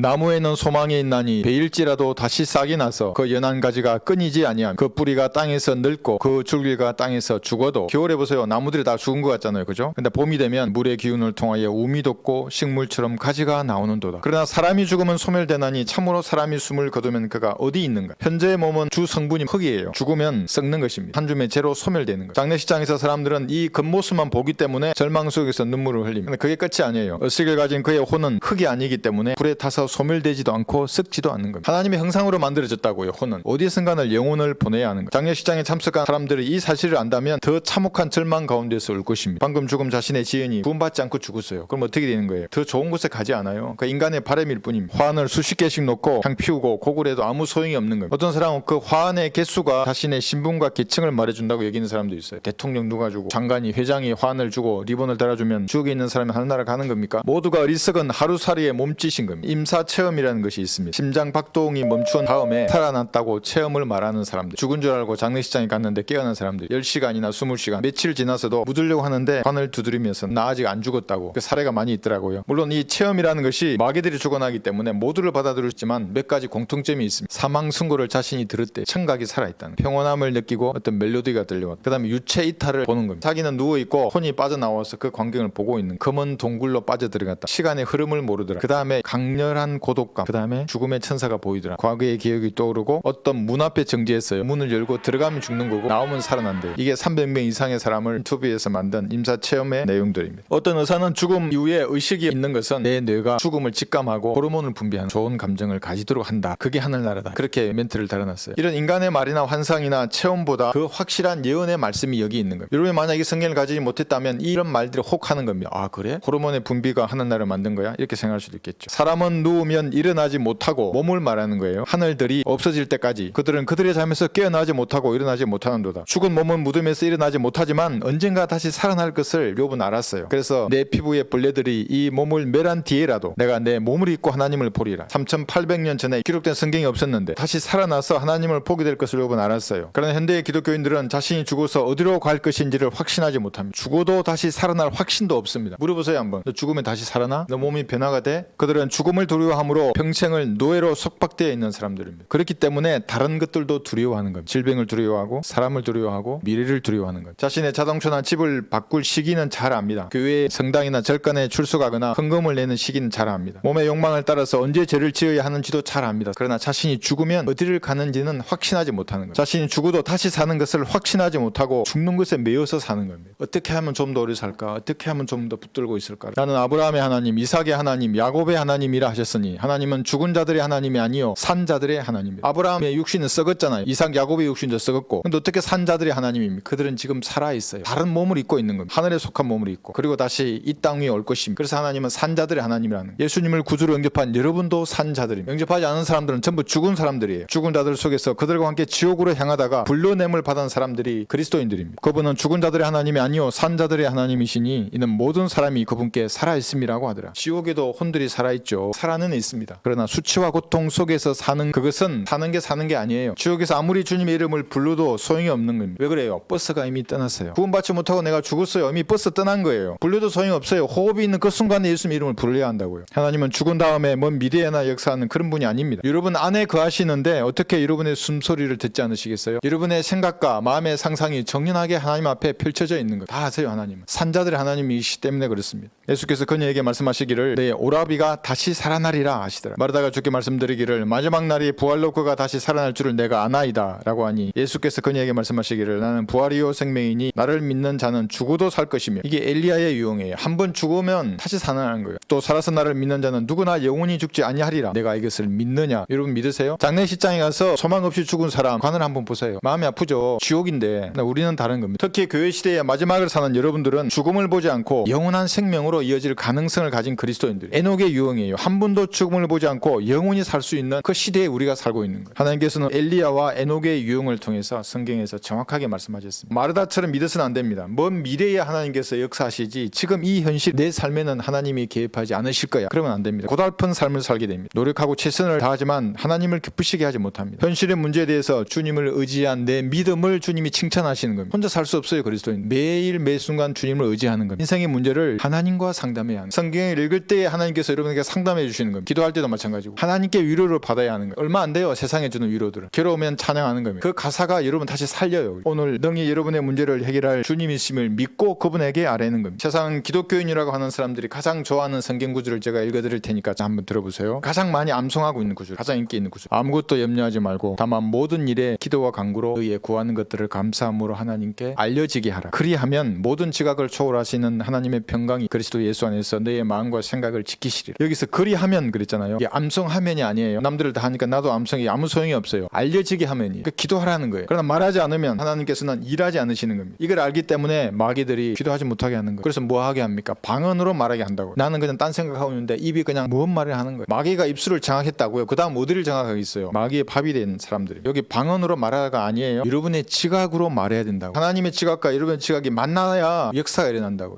나무에는 소망이 있나니 베일지라도 다시 싹이 나서 그 연한 가지가 끊이지 아니함. 그 뿌리가 땅에서 늙고 그 줄기가 땅에서 죽어도 겨울에 보세요. 나무들이 다 죽은 것 같잖아요. 그죠? 근데 봄이 되면 물의 기운을 통하여 우미 돋고 식물처럼 가지가 나오는도다. 그러나 사람이 죽으면 소멸되나니 참으로 사람이 숨을 거두면 그가 어디 있는가? 현재의 몸은 주 성분이 흙이에요. 죽으면 썩는 것입니다. 한 줌의 재로 소멸되는 것. 장례식장에서 사람들은 이 겉모습만 보기 때문에 절망 속에서 눈물을 흘립니다. 근데 그게 끝이 아니에요. 의식을 가진 그의 혼은 흙이 아니기 때문에 불에 타서 소멸되지도 않고 썩지도 않는 겁니다. 하나님의 형상으로 만들어졌다고요 혼은. 어디선가는 영혼을 보내야 하는 것 장례식장에 참석한 사람들이 이 사실을 안다면 더 참혹한 절망 가운데서 울 것입니다. 방금 죽음 자신의 지연이 구원받지 않고 죽었어요. 그럼 어떻게 되는 거예요? 더 좋은 곳에 가지 않아요? 그 인간의 바램일 뿐입니다. 화환을 수십 개씩 놓고 향 피우고 고글해도 아무 소용이 없는 거예요 어떤 사람은 그 화환의 개수가 자신의 신분과 계층을 말해준다고 여기는 사람도 있어요. 대통령 누가 주고 장관이 회장이 화환을 주고 리본을 달아주면 지옥에 있는 사람이 하늘나라 가는 겁니까? 모두가 어리석은 하루살이의 몸짓인 겁니다. 임사 체험이라는 것이 있습니다. 심장 박동이 멈춘 다음에 살아났다고 체험을 말하는 사람들 죽은 줄 알고 장례식장에 갔는데 깨어난 사람들 10시간이나 20시간 며칠 지나서도 묻으려고 하는데 관을 두드리면서 나 아직 안 죽었다고 그 사례가 많이 있더라고요. 물론 이 체험이라는 것이 마귀들이 죽어나기 때문에 모두를 받아들였지만 몇 가지 공통점이 있습니다. 사망 승고를 자신이 들을 때 청각이 살아있다는. 평온함을 느끼고 어떤 멜로디가 들려왔다 그 다음에 유체 이탈을 보는 겁니다. 자기는 누워 있고 혼이 빠져나와서 그 광경을 보고 있는 검은 동굴로 빠져들어갔다. 시간의 흐름을 모르더라. 그 다음에 강렬한 고독감 그 다음에 죽음의 천사가 보이더라. 과거의 기억이 떠오르고 어떤 문 앞에 정지했어요. 문을 열고 들어가면 죽는 거고 나오면 살아난대요. 이게 300명 이상의 사람을 인터뷰에서 만든 임사 체험의 내용들입니다. 어떤 의사는 죽음 이후에 의식이 있는 것은 내 뇌가 죽음을 직감하고 호르몬을 분비하는 좋은 감정을 가지도록 한다. 그게 하늘나라다. 그렇게 멘트를 달아놨어요. 이런 인간의 말이나 환상이나 체험보다 그 확실한 예언의 말씀이 여기 있는 거예요. 여러분이 만약에 성경을 가지지 못했다면 이런 말들을 혹하는 겁니다. 아 그래? 호르몬의 분비가 하늘나라를 만든 거야? 이렇게 생각할 수도 있겠죠. 사람은 누 우면 일어나지 못하고 몸을 말하는 거예요. 하늘들이 없어질 때까지 그들은 그들의 잠에서 깨어나지 못하고 일어나지 못하는도다. 죽은 몸은 무덤에서 일어나지 못하지만 언젠가 다시 살아날 것을 욥은 알았어요. 그래서 내 피부의 벌레들이 이 몸을 멸한 뒤에라도 내가 내 몸을 입고 하나님을 보리라. 3800년 전에 기록된 성경이 없었는데 다시 살아나서 하나님을 보게 될 것을 욥은 알았어요. 그러나 현대의 기독교인들은 자신이 죽어서 어디로 갈 것인지를 확신하지 못합니다. 죽어도 다시 살아날 확신도 없습니다. 물어보세요 한번. 너 죽으면 다시 살아나? 너 몸이 변화가 돼? 그들은 죽음을 두려워 함으로 평생을 노예로 속박되어 있는 사람들입니다. 그렇기 때문에 다른 것들도 두려워하는 겁니다. 질병을 두려워하고 사람을 두려워하고 미래를 두려워하는 것 자신의 자동차나 집을 바꿀 시기는 잘 압니다. 교회 성당이나 절간에 출석하거나 헌금을 내는 시기는 잘 압니다. 몸의 욕망을 따라서 언제 죄를 지어야 하는지도 잘 압니다. 그러나 자신이 죽으면 어디를 가는지는 확신하지 못하는 것 자신이 죽어도 다시 사는 것을 확신하지 못하고 죽는 것에 매여서 사는 겁니다. 어떻게 하면 좀 더 오래 살까? 어떻게 하면 좀 더 붙들고 있을까? 나는 아브라함의 하나님 이삭의 하나님 야곱의 하나님이라 하셨으니 하나님은 죽은 자들의 하나님이 아니요 산 자들의 하나님입니다 아브라함의 육신은 썩었잖아요. 이삭 야곱의 육신도 썩었고. 근데 어떻게 산 자들의 하나님입니까? 그들은 지금 살아 있어요. 다른 몸을 입고 있는 겁니다. 하늘에 속한 몸을 입고. 그리고 다시 이 땅 위에 올 것입니다. 그래서 하나님은 산 자들의 하나님이라는. 예수님을 구주로 영접한 여러분도 산 자들입니다. 영접하지 않은 사람들은 전부 죽은 사람들이에요. 죽은 자들 속에서 그들과 함께 지옥으로 향하다가 불러냄을 받은 사람들이 그리스도인들입니다. 그분은 죽은 자들의 하나님이 아니요 산 자들의 하나님이시니 이는 모든 사람이 그분께 살아 있음이라고 하더라. 지옥에도 혼들이 살아 있죠. 살아는 있습니다. 그러나 수치와 고통 속에서 사는 그것은 사는 게 사는 게 아니에요. 지옥에서 아무리 주님의 이름을 불러도 소용이 없는 겁니다. 왜 그래요? 버스가 이미 떠났어요. 구원받지 못하고 내가 죽었어요. 이미 버스 떠난 거예요. 불러도 소용이 없어요. 호흡이 있는 그 순간에 예수님 이름을 부르려야 한다고요. 하나님은 죽은 다음에 먼 미래에나 역사하는 그런 분이 아닙니다. 여러분 안에 거하시는데 어떻게 여러분의 숨소리를 듣지 않으시겠어요? 여러분의 생각과 마음의 상상이 정연하게 하나님 앞에 펼쳐져 있는 것. 다 아세요 하나님은. 산자들의 하나님이시기 때문에 그렇습니다. 예수께서 그녀에게 말씀하시기를 내 오라비가 다시 살아나리 라 하시더라. 마르다가 주께 말씀드리기를 마지막 날이 부활로 그가 다시 살아날 줄을 내가 아나이다 라고 하니 예수께서 그녀에게 말씀하시기를 나는 부활이요 생명이니 나를 믿는 자는 죽어도 살 것이며 이게 엘리야의 유형이에요. 한 번 죽으면 다시 살아나는 거예요. 또 살아서 나를 믿는 자는 누구나 영원히 죽지 아니하리라. 내가 이것을 믿느냐? 여러분 믿으세요? 장례식장에 가서 소망 없이 죽은 사람 관을 한번 보세요. 마음이 아프죠? 지옥인데. 우리는 다른 겁니다. 특히 교회 시대의 마지막을 사는 여러분들은 죽음을 보지 않고 영원한 생명으로 이어질 가능성을 가진 그리스도인들. 에녹의 유형이에요. 한 번도 죽음을 보지 않고 영원히 살 수 있는 그 시대에 우리가 살고 있는 거예요. 하나님께서는 엘리야와 에녹의 유형을 통해서 성경에서 정확하게 말씀하셨습니다. 마르다처럼 믿어서는 안 됩니다. 먼 미래에 하나님께서 역사하시지 지금 이 현실 내 삶에는 하나님이 개입하지 않으실 거야. 그러면 안 됩니다. 고달픈 삶을 살게 됩니다. 노력하고 최선을 다하지만 하나님을 기쁘시게 하지 못합니다. 현실의 문제에 대해서 주님을 의지한 내 믿음을 주님이 칭찬하시는 겁니다. 혼자 살 수 없어요 그리스도인. 매일 매 순간 주님을 의지하는 겁니다. 인생의 문제를 하나님과 상담해야 합니다. 성경을 읽을 때 하나님께서 여러분에게 상담해 주시는 느끼는 겁니다. 기도할 때도 마찬가지고 하나님께 위로를 받아야 하는 거예요. 얼마 안 돼요. 세상에 주는 위로들은. 괴로우면 찬양하는 겁니다. 그 가사가 여러분 다시 살려요. 오늘 능히 여러분의 문제를 해결할 주님이심을 믿고 그분에게 아뢰는 겁니다. 세상 기독교인이라고 하는 사람들이 가장 좋아하는 성경 구절을 제가 읽어드릴 테니까 한번 들어보세요. 가장 많이 암송하고 있는 구절, 가장 인기 있는 구절. 아무것도 염려하지 말고 다만 모든 일에 기도와 간구로 의에 구하는 것들을 감사함으로 하나님께 알려지게 하라. 그리하면 모든 지각을 초월하시는 하나님의 평강이 그리스도 예수 안에서 너의 마음과 생각을 지키시리라. 여기서 그리하면 그랬잖아요. 이게 암송하면이 아니에요. 남들을 다 하니까 나도 암송이 아무 소용이 없어요. 알려지게 하면이. 그 기도하라는 거예요. 그러나 말하지 않으면 하나님께서는 일하지 않으시는 겁니다. 이걸 알기 때문에 마귀들이 기도하지 못하게 하는 거예요. 그래서 뭐 하게 합니까? 방언으로 말하게 한다고. 나는 그냥 딴 생각하고 있는데 입이 그냥 무슨 말을 하는 거예요. 마귀가 입술을 장악했다고요. 그다음 어디를 장악하겠어요? 마귀의 밥이 된 사람들이. 여기 방언으로 말하가 아니에요. 여러분의 지각으로 말해야 된다고. 하나님의 지각과 여러분의 지각이 만나야 역사가 일어난다고요.